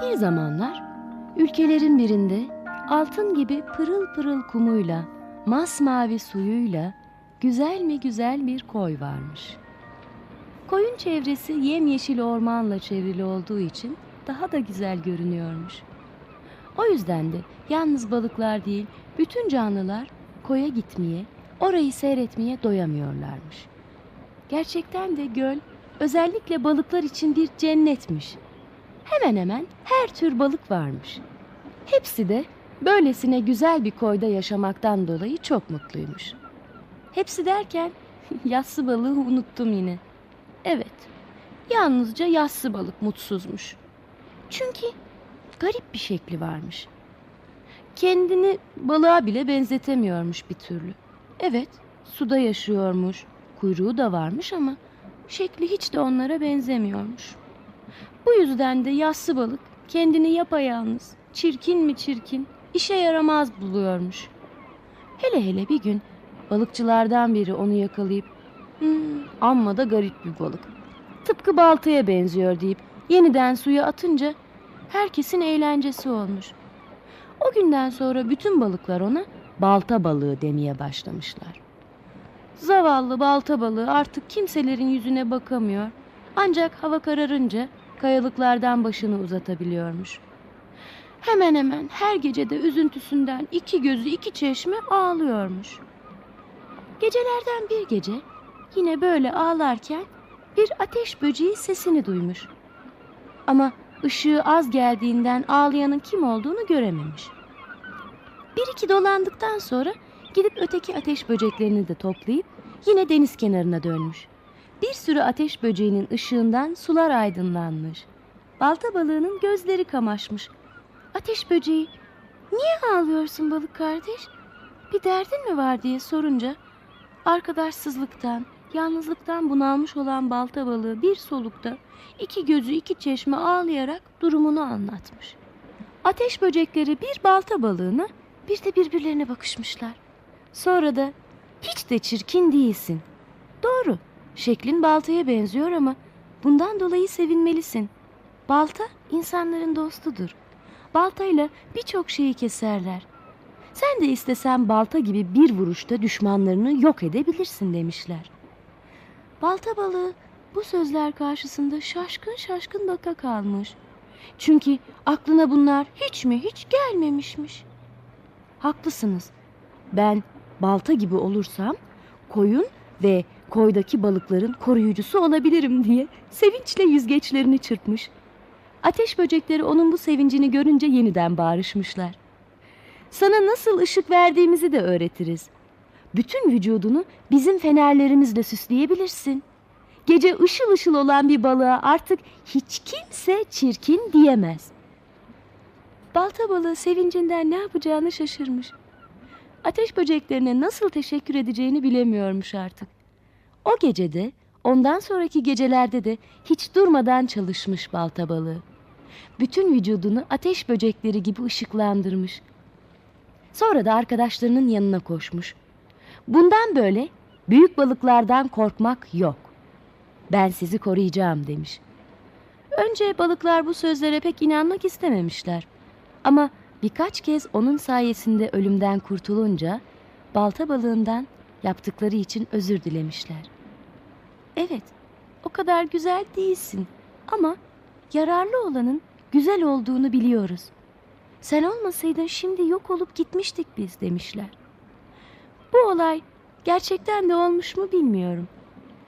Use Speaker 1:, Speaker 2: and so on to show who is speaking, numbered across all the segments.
Speaker 1: Bir zamanlar ülkelerin birinde altın gibi pırıl pırıl kumuyla, masmavi suyuyla güzel mi güzel bir koy varmış. Koyun çevresi yemyeşil ormanla çevrili olduğu için daha da güzel görünüyormuş. O yüzden de yalnız balıklar değil, bütün canlılar koya gitmeye, orayı seyretmeye doyamıyorlarmış. Gerçekten de göl özellikle balıklar için bir cennetmiş. Hemen hemen her tür balık varmış. Hepsi de böylesine güzel bir koyda yaşamaktan dolayı çok mutluymuş. Hepsi derken yassı balığı unuttum yine. Evet, yalnızca yassı balık mutsuzmuş. Çünkü garip bir şekli varmış. Kendini balığa bile benzetemiyormuş bir türlü. Evet, suda yaşıyormuş, kuyruğu da varmış ama şekli hiç de onlara benzemiyormuş. Bu yüzden de yassı balık kendini yapayalnız, çirkin mi çirkin, işe yaramaz buluyormuş. Hele hele bir gün balıkçılardan biri onu yakalayıp "Hmm, amma da garip bir balık. Tıpkı baltaya benziyor deyip yeniden suya atınca herkesin eğlencesi olmuş. O günden sonra bütün balıklar ona balta balığı demeye başlamışlar. Zavallı balta balığı artık kimselerin yüzüne bakamıyor. Ancak hava kararınca kayalıklardan başını uzatabiliyormuş. Hemen hemen her gecede üzüntüsünden iki gözü iki çeşme ağlıyormuş. Gecelerden bir gece yine böyle ağlarken bir ateş böceği sesini duymuş. Ama ışığı az geldiğinden ağlayanın kim olduğunu görememiş. Bir iki dolandıktan sonra gidip öteki ateş böceklerini de toplayıp yine deniz kenarına dönmüş. Bir sürü ateş böceğinin ışığından sular aydınlanmış. Balta balığının gözleri kamaşmış. Ateş böceği, niye ağlıyorsun balık kardeş? Bir derdin mi var diye sorunca arkadaşsızlıktan, yalnızlıktan bunalmış olan balta balığı bir solukta iki gözü iki çeşme ağlayarak durumunu anlatmış. Ateş böcekleri bir balta balığına bir de birbirlerine bakışmışlar. Sonra da hiç de çirkin değilsin. Doğru, şeklin baltaya benziyor ama bundan dolayı sevinmelisin. Balta insanların dostudur. Baltayla birçok şeyi keserler. Sen de istesen balta gibi bir vuruşta düşmanlarını yok edebilirsin demişler. Balta balığı bu sözler karşısında şaşkın şaşkın baka kalmış. Çünkü aklına bunlar hiç mi hiç gelmemişmiş. Haklısınız. Ben balta gibi olursam koyun ve koydaki balıkların koruyucusu olabilirim diye sevinçle yüzgeçlerini çırpmış. Ateş böcekleri onun bu sevincini görünce yeniden bağırışmışlar. Sana nasıl ışık verdiğimizi de öğretiriz. Bütün vücudunu bizim fenerlerimizle süsleyebilirsin. Gece ışıl ışıl olan bir balığa artık hiç kimse çirkin diyemez. Balta balığı sevincinden ne yapacağını şaşırmış. Ateş böceklerine nasıl teşekkür edeceğini bilemiyormuş artık. O gecede, ondan sonraki gecelerde de hiç durmadan çalışmış balta balığı. Bütün vücudunu ateş böcekleri gibi ışıklandırmış. Sonra da arkadaşlarının yanına koşmuş. Bundan böyle büyük balıklardan korkmak yok. Ben sizi koruyacağım demiş. Önce balıklar bu sözlere pek inanmak istememişler. Ama birkaç kez onun sayesinde ölümden kurtulunca balta balığından yaptıkları için özür dilemişler. Evet, o kadar güzel değilsin ama yararlı olanın güzel olduğunu biliyoruz. Sen olmasaydın şimdi yok olup gitmiştik biz demişler. Bu olay gerçekten de olmuş mu bilmiyorum.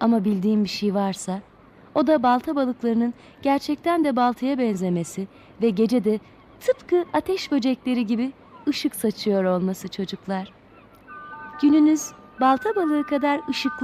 Speaker 1: Ama bildiğim bir şey varsa o da balta balıklarının gerçekten de baltaya benzemesi ve gecede tıpkı ateş böcekleri gibi ışık saçıyor olması çocuklar. Gününüz balta balığı kadar ışıklı